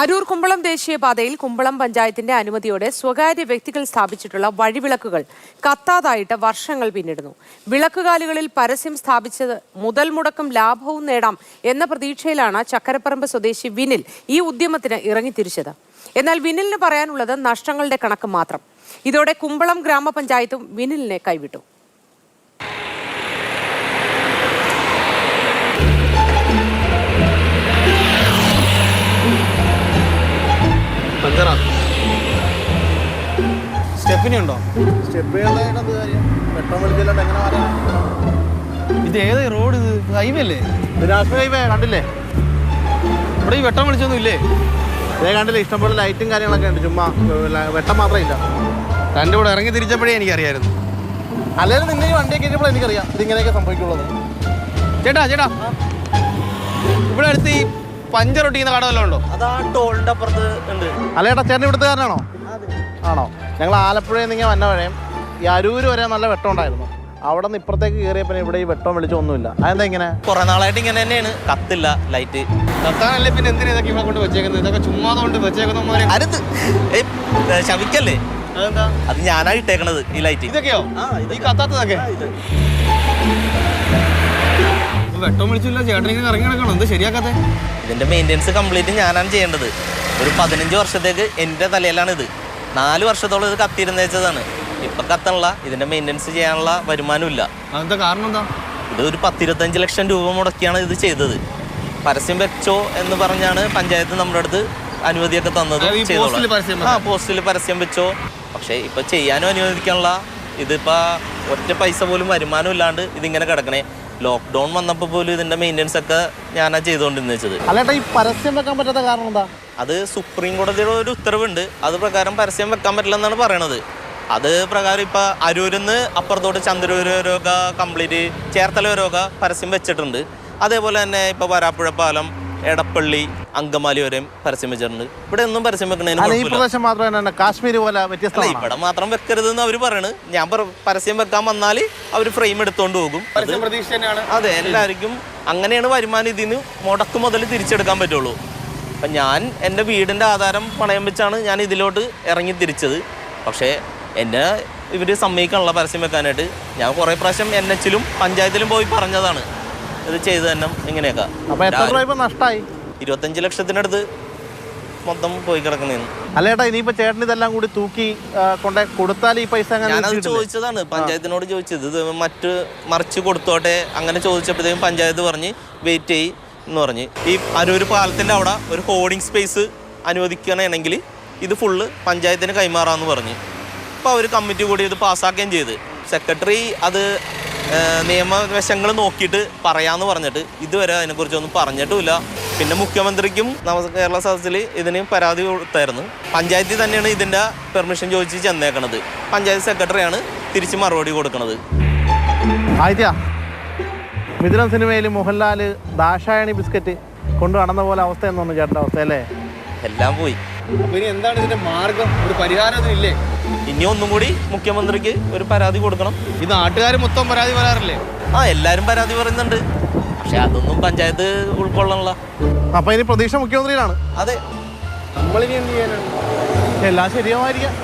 അരൂർ കുമ്പളം ദേശീയപാതയിൽ കുമ്പളം പഞ്ചായത്തിന്റെ അനുമതിയോടെ സ്വകാര്യ വ്യക്തികൾ സ്ഥാപിച്ചിട്ടുള്ള വഴിവിളക്കുകൾ കത്താതായിട്ട് വർഷങ്ങൾ പിന്നിടുന്നു. വിളക്കുകാലുകളിൽ പരസ്യം സ്ഥാപിച്ചത് മുതൽ മുടക്കും ലാഭവും നേടാം എന്ന പ്രതീക്ഷയിലാണ് ചക്കരപ്പറമ്പ് സ്വദേശി വിനിൽ ഈ ഉദ്യമത്തിന് ഇറങ്ങിത്തിരിച്ചത്. എന്നാൽ വിനിലിന് പറയാനുള്ളത് നഷ്ടങ്ങളുടെ കണക്ക് മാത്രം. ഇതോടെ കുമ്പളം ഗ്രാമപഞ്ചായത്തും വിനിലിനെ കൈവിട്ടു. പറയാം ഇത് ഏത് റോഡ് ഇത്? ഹൈവേ അല്ലേ? ഹൈവേ കണ്ടില്ലേ? ഇവിടെ ഈ വെട്ടം വിളിച്ചൊന്നും ഇല്ലേ? ഇതേ കണ്ടില്ലേ? ഇഷ്ടംപോലെ ലൈറ്റും കാര്യങ്ങളൊക്കെ ഉണ്ട്. ചുമ്മാ വെട്ടം മാത്രമേ ഇല്ല. തന്റെ കൂടെ ഇറങ്ങി തിരിച്ചപ്പോഴേ എനിക്കറിയായിരുന്നു. അല്ലെങ്കിൽ നിന്നെ ഈ വണ്ടിയൊക്കെ കഴിഞ്ഞപ്പോൾ എനിക്കറിയാം. ഇതിങ്ങനെയൊക്കെ സംഭവിക്കുള്ളത്. ചേട്ടാ ചേട്ടാ. ഇവിടെ അടുത്ത് ഈ പഞ്ചർ ഒട്ടിക്കുന്ന കട വല്ലതും ഉണ്ടോ? അതാ ടോളിന്റെ അപ്പുറത്ത് ഉണ്ട്. അല്ലേട്ടാ ചേട്ടൻ ഇവിടുത്തെ കാരനാണോ ആണോ? ഞങ്ങൾ ആലപ്പുഴയിൽ നിന്ന് വന്ന വഴയും ഈ അരൂര് വരെ നല്ല വെട്ടം ഉണ്ടായിരുന്നു. അവിടെ നിന്ന് ഇപ്പുറത്തേക്ക് കയറിയപ്പോൾ ഇവിടെ ഈ വെട്ടം വിളിച്ചൊന്നുമില്ല അതെന്താ ഇങ്ങനെ? കുറെ നാളായിട്ട് ഇങ്ങനെ തന്നെയാണ്. കത്തില്ല ലൈറ്റ് കത്താനല്ലേ പിന്നെ എന്തിനാ ഇതൊക്കെ ഇവിടെ കൊണ്ട് വെച്ചേക്കുന്നത്? ഇതൊക്കെ ചുമ്മാ കൊണ്ട് വെച്ചേക്കുന്ന അരുത്. ശവിക്കല്ലേ? അതെന്താ? അത് ഞാനാ ഇട്ടേക്കണത് ഈ ലൈറ്റ് ഇതൊക്കെയോ? ആ, ഇത് ഈ കത്താത്തതൊക്കെ? വെട്ടം വിളിച്ചില്ല ചേട്ടൻ ഇങ്ങനെ ഇറങ്ങി നടക്കണം? എന്ത് ശരിയാക്കാതെ ഇതിന്റെ മെയിന്റെനൻസ് കംപ്ലീറ്റ് ഞാനാണ് ചെയ്യേണ്ടത്. ഒരു പതിനഞ്ച് വർഷത്തേക്ക് എന്റെ തലയിലാണ് ഇത് നാല് വർഷത്തോളം ഇത് കത്തിയിരുന്ന വെച്ചതാണ്. ഇപ്പൊ കത്തണല്ല ഇതിന്റെ മെയിന്റെനൻസ് ചെയ്യാനുള്ള വരുമാനമില്ല അതെന്താ കാരണം എന്താ? ഇത് ഒരു പത്തിരുപത്തഞ്ച് ലക്ഷം രൂപ മുടക്കിയാണ് ഇത് ചെയ്തത്. പരസ്യം വെച്ചോ എന്ന് പറഞ്ഞാണ് പഞ്ചായത്ത് നമ്മുടെ അടുത്ത് അനുമതിയൊക്കെ തന്നത് ആ പോസ്റ്റിൽ പരസ്യം വെച്ചോ. പക്ഷെ ഇപ്പൊ ചെയ്യാനും അനുവദിക്കാനുള്ള ഇതിപ്പോ ഒറ്റ പൈസ പോലും വരുമാനം ഇല്ലാണ്ട് ഇതിങ്ങനെ കിടക്കണേ. ലോക്ക്ഡൗൺ വന്നപ്പോൾ പോലും ഇതിന്റെ മെയിന്റെനൻസ് ഒക്കെ ഞാനാ ചെയ്തുകൊണ്ടിരുന്നത് വെച്ചത്. അല്ലേട്ടാ ഈ പരസ്യം വെക്കാൻ പറ്റാത്ത കാരണം എന്താ? അത് സുപ്രീം കോടതിയുടെ ഒരു ഉത്തരവുണ്ട്. അത് പ്രകാരം പരസ്യം വെക്കാൻ പറ്റില്ലെന്നാണ് പറയണത്. അത് പ്രകാരം ഇപ്പൊ നിന്ന് അപ്പുറത്തോട്ട് ചന്ദ്രൂര് രോഗ കംപ്ലീറ്റ് ചേർത്തല രോഗ പരസ്യം വെച്ചിട്ടുണ്ട്. അതേപോലെ തന്നെ ഇപ്പൊ വരാപ്പുഴ പാലം എടപ്പള്ളി അങ്കമാലി വരെയും പരസ്യം വെച്ചിട്ടുണ്ട്. ഇവിടെ ഒന്നും പരസ്യം വെക്കണതിന് ഈ പ്രദേശം കാശ്മീർ പോലെ ഇവിടെ മാത്രം വെക്കരുതെന്ന് അവർ പറയണ്. ഞാൻ പരസ്യം വെക്കാൻ വന്നാൽ അവർ ഫ്രെയിം എടുത്തോണ്ട് പോകും. അതെ എല്ലാവർക്കും അങ്ങനെയാണ് വരുമാനം ഇതിന് മുടക്ക് മുതൽ തിരിച്ചെടുക്കാൻ പറ്റുള്ളൂ. അപ്പം ഞാൻ എന്റെ വീടിന്റെ ആധാരം പണയം വെച്ചാണ് ഞാൻ ഇതിലോട്ട് ഇറങ്ങി തിരിച്ചത്. പക്ഷേ എന്നെ ഇവർ സമ്മതിക്കാനുള്ള പരസ്യം വെക്കാനായിട്ട് ഞാൻ കുറേ പ്രാവശ്യം എൻ എച്ചിലും പഞ്ചായത്തിലും പോയി പറഞ്ഞതാണ്. ഇത് ചെയ്ത് തന്നെ ഇങ്ങനെയൊക്കെ. നഷ്ടമായി ഇരുപത്തഞ്ച് ലക്ഷത്തിനടുത്ത് മൊത്തം പോയി കിടക്കണേന്ന് അല്ലേട്ടാ ഇനിയിപ്പോ ചേട്ടൻ ഇതെല്ലാം കൂടി തൂക്കി കൊണ്ടേ കൊടുത്താൽ ഈ പൈസ ഞാനത് ചോദിച്ചതാണ്. പഞ്ചായത്തിനോട് ചോദിച്ചത്. ഇത് മറ്റ് മറിച്ച് കൊടുത്തോട്ടെ? അങ്ങനെ ചോദിച്ചപ്പോഴത്തേക്കും പഞ്ചായത്ത് പറഞ്ഞ് വെയിറ്റ് ചെയ്യ്. എന്ന് പറഞ്ഞ് ഈ അരൂർ പാലത്തിന്റെ അവിടെ ഒരു ഹോർഡിംഗ് സ്പേസ് അനുവദിക്കണമെങ്കിൽ ഇത് ഫുള്ള് പഞ്ചായത്തിന് കൈമാറാമെന്ന് പറഞ്ഞ്. അപ്പോൾ അവർ കമ്മിറ്റി കൂടി ഇത് പാസ്സാക്കുകയും ചെയ്ത്. സെക്രട്ടറി അത് നിയമവശങ്ങൾ നോക്കിയിട്ട് പറയാമെന്ന് പറഞ്ഞിട്ട് ഇതുവരെ അതിനെക്കുറിച്ചൊന്നും പറഞ്ഞിട്ടുമില്ല. പിന്നെ മുഖ്യമന്ത്രിക്കും കേരള സദസ്സിൽ ഇതിന് പരാതി കൊടുത്തായിരുന്നു. പഞ്ചായത്തിൽ തന്നെയാണ് ഇതിന്റെ പെർമിഷൻ ചോദിച്ച് ചെന്നേക്കണത്. പഞ്ചായത്ത് സെക്രട്ടറിയാണ് തിരിച്ച് മറുപടി കൊടുക്കുന്നത് ആയിട്ടാ മിഥുനം സിനിമയിൽ മോഹൻലാൽ ദാഷായണി ബിസ്ക്കറ്റ് കൊണ്ടു നടന്ന പോലെ അവസ്ഥ എന്നൊന്ന് ചേട്ടന്റെ അവസ്ഥ അല്ലേ? എല്ലാം പോയി. അപ്പൊ ഇനി എന്താണ് ഇതിന്റെ മാർഗം? ഒരു പരിഹാരമൊന്നും ഇല്ലേ? ഇനി ഒന്നും കൂടി മുഖ്യമന്ത്രിക്ക് ഒരു പരാതി കൊടുക്കണം. ഈ നാട്ടുകാർ മൊത്തം പരാതി പറയാറില്ലേ? ആ എല്ലാരും പരാതി പറയുന്നുണ്ട്. പക്ഷെ അതൊന്നും പഞ്ചായത്ത് ഉൾക്കൊള്ളണല്ല. അപ്പൊ ഇനി പ്രതീക്ഷ മുഖ്യമന്ത്രിയിലാണ്. അതെ. നമ്മളിനി എന്ത് ചെയ്യാനാണ്? എല്ലാം ശരിയായിരിക്കാം